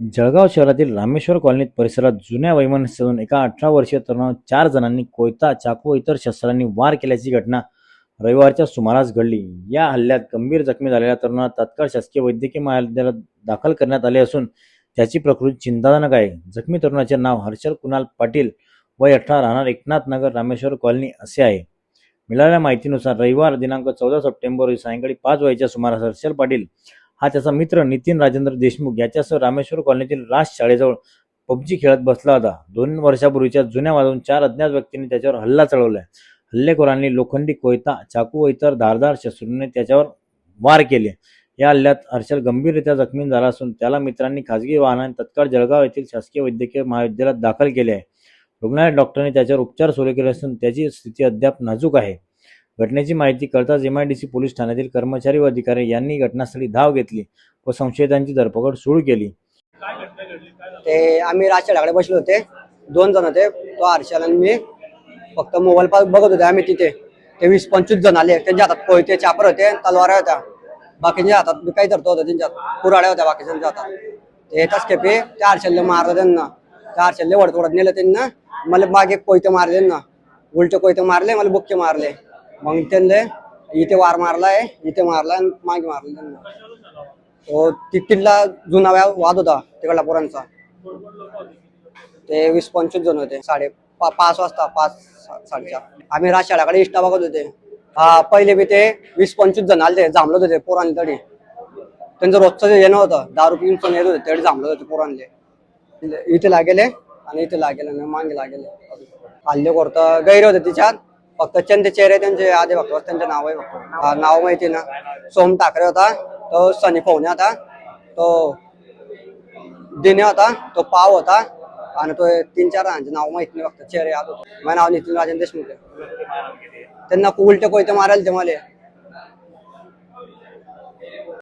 जळगाव शहरातील रामेश्वर कॉलनीत परिसरात जुन्या वैमनस्यातून एका अठरा वर्षीय तरुणावर चार जणांनी कोयता चाकू इतर शस्त्रांनी वार केल्याची घटना रविवारच्या सुमारास घडली. या हल्ल्यात गंभीर जखमी झालेल्या तरुणाला तात्काळ शासकीय वैद्यकीय महाविद्यालयात दाखल करण्यात आले असून त्याची प्रकृती चिंताजनक आहे. जखमी तरुणाचे नाव हर्षल कुणाल पाटील वय अठरा राहणार एकनाथ नगर रामेश्वर कॉलनी असे आहे. मिळालेल्या माहितीनुसार रविवार दिनांक चौदा सप्टेंबर रोजी सायंकाळी पाच वाजेच्या सुमारास हर्षल पाटील हा त्याचा मित्र नितीन राजेंद्र देशमुख याच्यासह रामेश्वर कॉलनीतील राज शाळेजवळ पबजी खेळत बसला होता. दोन वर्षापूर्वीच्या जुन्या वाजवून चार अज्ञात व्यक्तींनी त्याच्यावर हल्ला चढवलाय. हल्लेखोरांनी लोखंडी कोयता चाकू व इतर धारदार शस्त्रांनी त्याच्यावर वार केले. या हल्ल्यात हर्षल गंभीररित्या जखमी झाला असून त्याला मित्रांनी खासगी वाहनाने तत्काळ जळगाव येथील शासकीय वैद्यकीय महाविद्यालयात दाखल केले आहे. रुग्णालयात डॉक्टरांनी त्याच्यावर उपचार सुरू केले असून त्याची स्थिती अद्याप नाजूक आहे. घटनेची माहिती कळताच सी पोलीस ठाण्यातील कर्मचारी व अधिकारी यांनी घटनास्थळी धाव घेतली व संशयितांची धरपकड सुरू केली. ते आम्ही राजशाळाकडे बसले होते. दोन जण होते. तो हर्षल आणि मी. फक्त मोबाईल पास बघत होते आम्ही तिथे. ते वीस पंचवीस जण आले. त्यांच्या हातात कोयते चापर होते तलवार होत्या. बाकीच्या हातात मी काही धरतो होतं. त्यांच्या हातात कुराड्या होत्या बाकीच्या हातात. ते येतच खेपे. त्या हर्षलने मारलं त्यांना. त्या हर्षलने वडत वडत नेलं त्यांना. मला मागे कोयते मारले त्यांना. उलटे कोयते मारले मला बुक्के मारले. मग त्यांना इथे वार मारलाय इथे मारलाय आणि मागे मारले त्यांना. तो तिथला जुना व्या- वाद होता तिकडला पोरांचा. ते वीस पंचवीस जण होते साडे पा- पाच वाजता पाच सा- साडेचार. आम्ही राजशाळाकडे इष्टा बघत होते. हा पहिले बी ते वीस पंचवीस जण आले जांभळत होते पोरांनी तरी. त्यांचं रोजचं जे येणं होतं दारू पिऊन पण येत होते तरी जांभळत होते पोरांले. इथे लागेले आणि इथे लागेले आणि मागे लागेले. हल्ले करतं गैर होते तिच्यात. फक्त त्यांचे चेहरे त्यांचे म्हणजे आधी बघतो त्यांचे नाव आहे हा, नाव माहिती ना. सोम ठाकरे होता तो सनी पवने होता तो दिने होता तो पाव होता आणि तो तीन चार जणांचे नाव माहीत नाही फक्त चेहरे आत होतो. माझं नाव नितीन राजन देशमुख आहे. त्यांना उलटे कोयते मारायला ते मला.